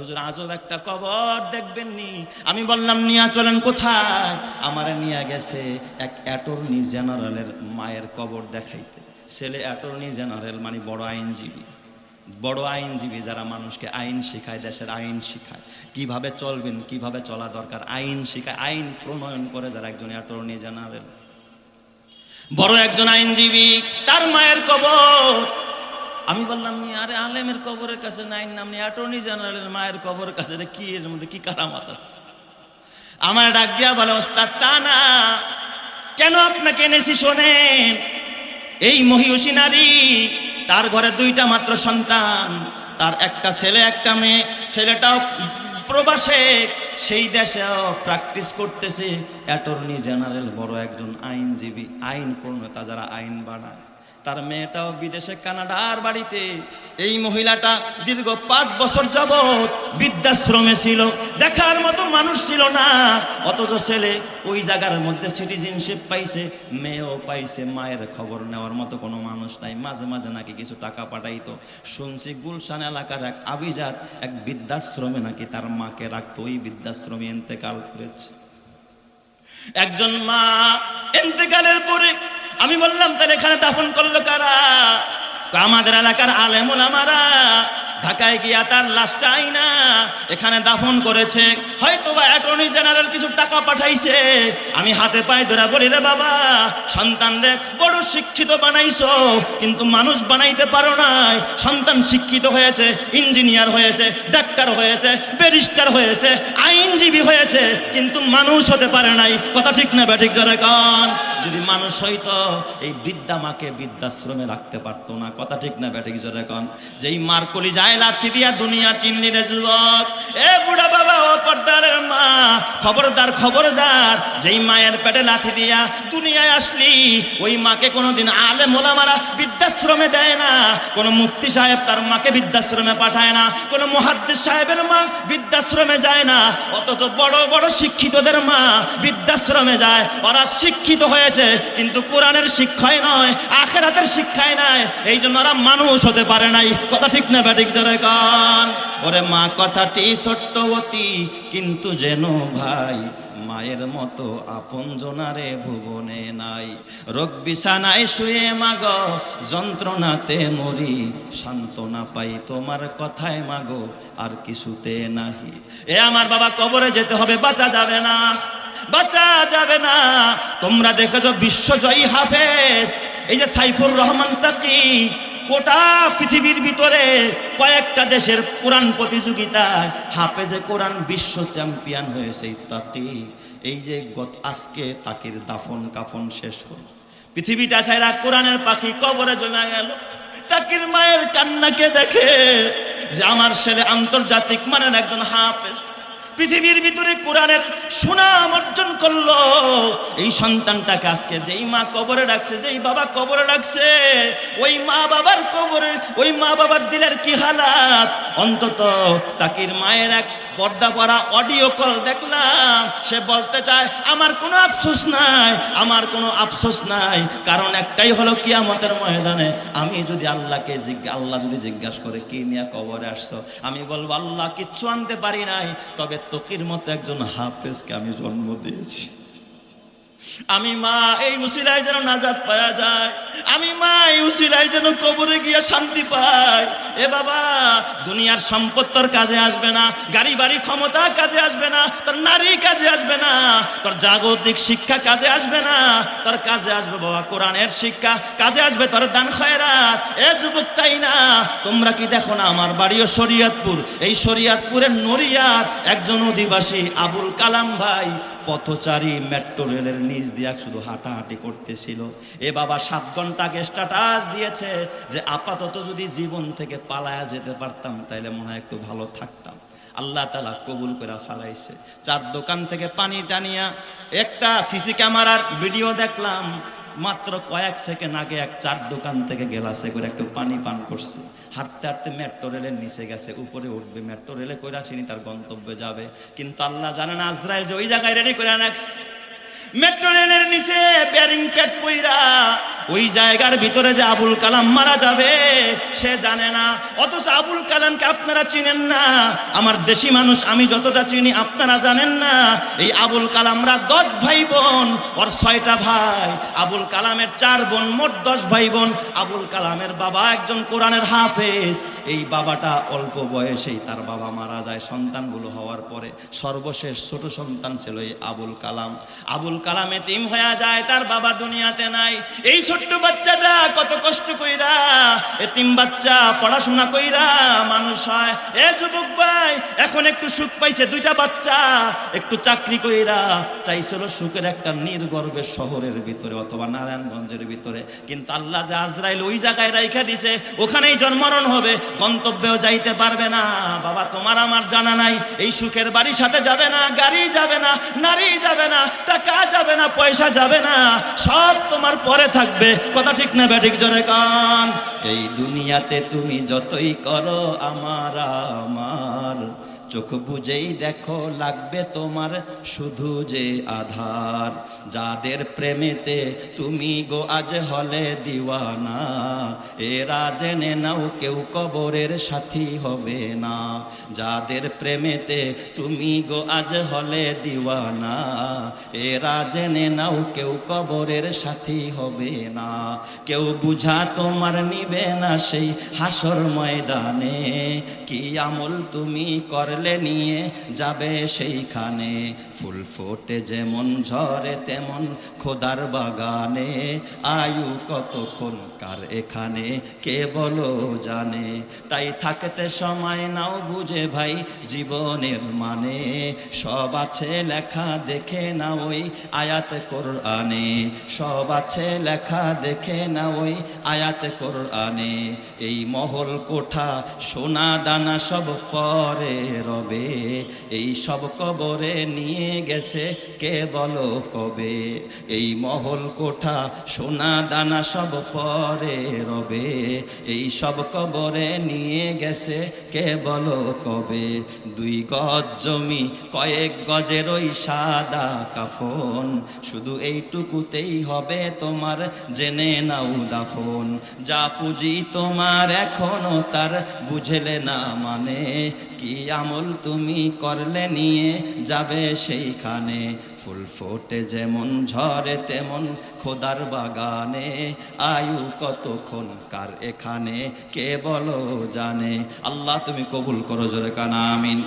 হুজুর আজব একটা কবর দেখবেন নি আমি বললাম, নিয়া চলেন কোথায়? আমার নিয়ে গেছে এক অ্যাটর্নি জেনারেলের মায়ের কবর দেখাইতে। ছেলে অ্যাটর্নি জেনারেল মানে বড় আইনজীবী। বড় আইনজীবী যারা মানুষকে আইন শেখায়, দেশের আইন শেখায়। কীভাবে চলবেন, কীভাবে চলা দরকার, আইন শেখায়, আইন প্রণয়ন করে যারা একজন অ্যাটর্নি জেনারেল। বড় একজন আইনজীবী, তার মায়ের কবর আমি বললাম মি আরে আলেমের কবরের কাছে নাই নাম অ্যাটর্নি জেনারেলের মায়ের কবরের কাছে। কি এর মধ্যে কি কারামাত আছে? আমার ডাক দিয়া বলে, ওস্তাদ, তা না। কেন আপনাকে এনেছি শোনেন? এই মহিষী নারী, তার ঘরে দুইটা মাত্র সন্তান। তার একটা ছেলে, একটা মেয়ে। ছেলেটাও প্রবাসে, সেই দেশেও প্র্যাকটিস করতেছে। অ্যাটর্নি জেনারেল বড় একজন আইনজীবী, আইন প্রণেতা যারা আইন বানায়। তার মেয়েটাও বিদেশে কানাডার বাড়িতে। এই মহিলাটা দীর্ঘ পাঁচ বছর যাবৎ বৃদ্ধাশ্রমে ছিল, দেখার মতো মানুষ ছিল না। অথচ ছেলে ওই জায়গার মধ্যে সিটিজেনশিপ পাইছে, মেয়েও পাইছে, মায়ের খবর নেওয়ার মতো কোনো মানুষ নাই। মাঝে মাঝে নাকি কিছু টাকা পাঠাইতো। শুনছি গুলশান এলাকার এক আবিজাত এক বৃদ্ধাশ্রমে নাকি তার মাকে রাখতো। ওই বৃদ্ধাশ্রমে এন্তেকাল করেছে। একজন মা এন্তেকালের পরে আমি বললাম, তাহলে এখানে দাফন করল কারা? আমাদের এলাকার আলেমুল আমারা। ঢাকায় গিয়া তার লাশটা আইনা, এখানে দাফন করেছে। হয়তো বা অ্যাটর্নি জেনারেল কিছু টাকা পাঠাইছে। আমি হাতে পায়ে ধরে বলি, রে বাবা, সন্তান রে, বড় শিক্ষিত বানাইছো, কিন্তু মানুষ বানাইতে পারো নাই। সন্তান শিক্ষিত হয়েছে, ইঞ্জিনিয়ার হয়েছে, ডাক্তার হয়েছে, ব্যারিস্টার হয়েছে, আইনজীবী হয়েছে, কিন্তু মানুষ হতে পারে নাই। কথা ঠিক না ব্যাঠিক কন। যদি মানুষ হইতো, এই বৃদ্ধা মাকে বৃদ্ধাশ্রমে রাখতে পারতো না। কথা ঠিক না ব্যাঠিক জোরে এখন যেই মার কলি যায় লাথি দিয়া দুনিয়া চিনলি রে যুবক, এ বুড়া বাবা ও পর্দারের মা খবরদার খবরদার, যেই মায়ের পেটে লাথি দিয়া দুনিয়ায় আসলি, ওই মাকে কোনোদিন আলে মোলামারা বৃদ্ধাশ্রমে দেয় না, কোনো মুক্তি সাহেব তার মাকে বৃদ্ধাশ্রমে পাঠায় না, কোনো মহাদ্দেশ সাহেবের মা বৃদ্ধাশ্রমে যায় না, অথচ বড় বড় শিক্ষিতদের মা বৃদ্ধাশ্রমে যায়। ওরা শিক্ষিত হয়েছে, কিন্তু কোরআনের শিক্ষায় নয়, আখেরাতের শিক্ষায় নয় এই জন্য ওরা মানুষ হতে পারে নাই। কথা ঠিক না ব্যাটিক জোরে গান ওরে মা, কথাটি ছোট্টবতী কিন্তু যেন ভাই, মায়ের মতো আপন জনারে ভুবনে নাই। রোগ বিছানায় শুয়ে মাগ, যন্ত্রণাতে মরি, সান্ত্বনা পাই তোমার কথায় মাগো, আর কিছুতে নাহি। এ আমার বাবা, কবরে যেতে হবে, বাঁচা যাবে না, বাঁচা যাবে না। তোমরা দেখেছ বিশ্বজয়ী হাফেজ, এই যে সাইফুর রহমান তাকি গোটা পৃথিবীর ভিতরে কয়েকটা দেশের কোরআন প্রতিযোগিতায় হাফেজে কোরআন বিশ্ব চ্যাম্পিয়ন হয়েছে, ইত্যাদি। এই যে গত আজকে তাকির দাফন কাফন শেষ হল। পৃথিবীটা ছাড়া কোরআনের পাখি কবরে জমা গেল। তাকির মায়ের কান্নাকে দেখে যে আমার ছেলে আন্তর্জাতিক মানের একজন হাফেজ। পৃথিবীর ভিতরে কোরআনের সুনাম অর্জন করল। এই সন্তানটাকে আজকে যেই মা কবরে রাখছে, যেই বাবা কবরে রাখছে, ওই মা বাবার কবরে, ওই মা বাবার দিলের কি হালাত? অন্তত তাকির মায়ের এক পর্দা পরা অডিও কল দেখলাম, সে বলতে চায়, আমার কোনো আফসোস নাই, আমার কোনো আফসোস নাই। কারণ একটাই হলো কি আমাদের ময়দানে, আমি যদি আল্লাহকে জিজ্ঞা, আল্লাহ যদি জিজ্ঞাসা করে, কি নিয়ে কবরে আসছো? আমি বলব, আল্লাহ, কিচ্ছু আনতে পারি নাই, তবে তোকির মতো একজন হাফেজকে আমি জন্ম দিয়েছি। আমি মা, এই উসিলায় যেন নাজাদ পাওয়া যায়। আমি মা, এই উসিলায় যেন কবরে গিয়ে শান্তি পাই। এ বাবা, দুনিয়ার সম্পদ তোর কাজে আসবে না গাড়ি বাড়ি ক্ষমতা কাজে আসবে না, তোর নারী কাজে আসবে না, তোর জাগতিক শিক্ষা কাজে আসবে না, তোর কাজে আসবে বাবা কোরআনের শিক্ষা, কাজে আসবে তোর দান খয়রাত। এ যুবক তাই না, তোমরা কি দেখো না আমার বাড়িও শরিয়তপুর? এই শরিয়তপুরের নড়িয়ার একজন অধিবাসী, আবুল কালাম ভাই পথচারী মেট্রো রেলের নিচ দিয়ে শুধু হাঁটাহাঁটি করতেছিল। এ বাবা সাত ঘণ্টা আগে স্ট্যাটাস দিয়েছে যে আপাতত যদি জীবন থেকে পালায়া যেতে পারতাম, তাইলে মনে হয় একটু ভালো থাকতাম। আল্লাহ তালা কবুল করে ফালাইছে। চার দোকান থেকে পানি টানিয়া একটা সিসি ক্যামেরার ভিডিও দেখলাম। মাত্র কয়েক সেকেন্ড আগে এক চার দোকান থেকে গেলাসে করে একটু পানি পান করছে। হাঁটতে হাঁটতে মেট্রো রেলের নিচে গেছে, উপরে উঠবে। মেট্রো রেলে করে আসেনি তার গন্তব্যে যাবে। কিন্তু আল্লাহ জানেন আজরাইল যে ওই জায়গায় রেডি করে রাখছে। মেট্রো রেলের নিচে ব্যারিং প্যাড পইরা ওই জায়গার ভিতরে যে আবুল কালাম মারা যাবে, সে জানে না। অথচ আবুল কালামকে আপনারা চিনেন না। আমার দেশি মানুষ, আমি যতটা চিনি, আপনারা জানেন না। এই আবুল কালামরা দশ ভাই বোন ওর ছয়টা ভাই। আবুল কালামের চার বোন, মোট দশ ভাই বোন আবুল কালামের বাবা একজন কোরআনের হাফেজ। এই বাবাটা অল্প বয়সেই তার বাবা মারা যায় সন্তানগুলো হওয়ার পরে। সর্বশেষ ছোট সন্তান ছিল এই আবুল কালাম। আবুল কালাম এতিম হয়ে যায়, তার বাবা দুনিয়াতে নাই। এই ছোট্ট বাচ্চাটা কত কষ্ট কইরা, এতিম বাচ্চা পড়াশোনা কইরা মানুষ হয়। এ যুবক ভাই, এখন একটু সুখ পাইছে দুইটা বাচ্চা, একটু চাকরি কইরা চাইছিল সুখের একটা নির্গর্বের শহরের ভিতরে অথবা নারায়ণগঞ্জের ভিতরে। কিন্তু আল্লাহ যে আজরাইল ওই জায়গায় রাইখা দিছে, ওখানেই জন্মরণ হবে, গন্তব্যেও যাইতে পারবে না। বাবা, তোমার আমার জানা নাই, এই সুখের বাড়ির সাথে যাবে না, গাড়ি যাবে না, নারী যাবে না, টাকা যাবে না, পয়সা যাবে না, সব তোমার পরে থাকবে। কথা ঠিক না ব্যাঠিক জনে কান? এই দুনিয়াতে তুমি যতই করো, আমার আমার। চোখ বুঝেই দেখো, লাগবে তোমার শুধু যে আধার। যাদের প্রেমেতে তুমি গো আজ হলে দিওয়ানা, এরা জেনে নাও কেউ কবরের সাথী হবে না। যাদের প্রেমেতে তুমি গো আজ হলে দিওয়ানা, এরা জেনে নাও কেউ কবরের সাথী হবে না। কেউ বুঝা তোমার নিবে না সেই হাসর ময়দানে, কি আমল তুমি করলে নিয়ে যাবে সেইখানে। ফুল ফোটে যেমন ঝরে, তেমন খোদার বাগানে। আয়ু কতক্ষণ কার এখানে, কে বলো জানে। তাই থাকতে সময় নাও বুঝে ভাই জীবনের মানে। সব আছে লেখা দেখে না ওই আয়াত কোরআনে। সব আছে লেখা দেখে না ওই আয়াত কোরআনে। এই মহল কোঠা, সোনা দানা সব পরে রবে, এই সব কবরে নিয়ে গেছে কে বলো কবে? এই মহল কোঠা, সোনা দানা সব পরে রবে, এই সব কবরে নিয়ে গেছে কে বলো কবে? দুই গজ জমি, কয়েক গজের ওই সাদা কাফন, শুধু এইটুকুতেই হবে তোমার জেনে নাও দাফন। যা পুঁজি তোমার এখনও তার, বুঝলে না মানে কি আমল তুমি করলে নিয়ে যাবে সেইখানে। ফুল ফোটে যেমন ঝরে তেমন খোদার বাগানে। আয়ু কতক্ষণ কার এখানে, কে বলো জানে। আল্লাহ তুমি কবুল করো জোরে কানা, আমিন।